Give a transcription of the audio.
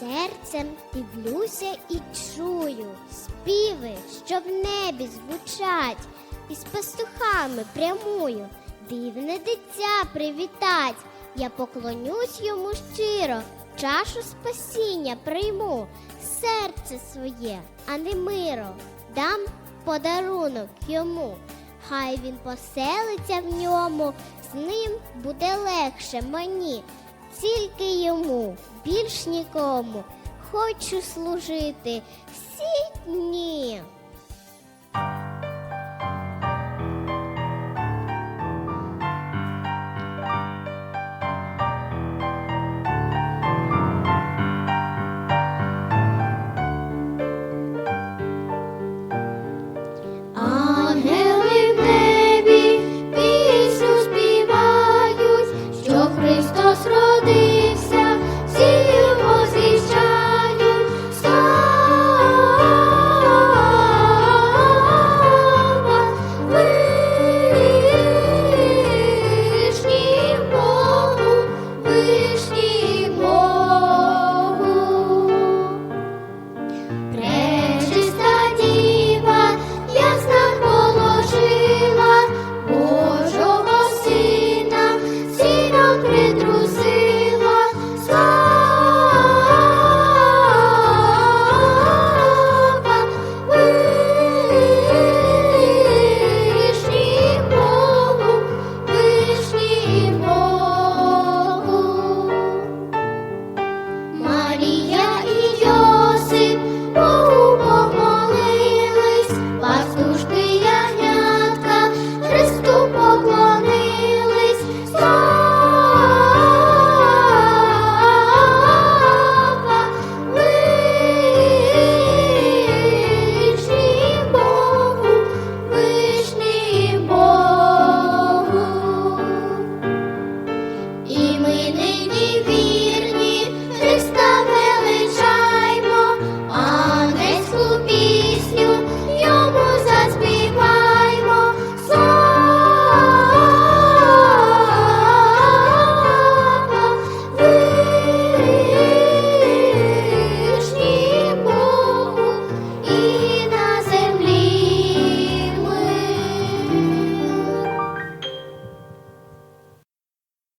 Серцем дивлюся і чую співи, що в небі звучать, і з пастухами прямую, дивне дитя привітать. Я поклонюсь йому щиро, чашу спасіння прийму, серце своє, а не миро, дам подарунок йому. Хай він поселиться в ньому, з ним буде легше мені, тільки йому, більш нікому. Хочу служити всі дні.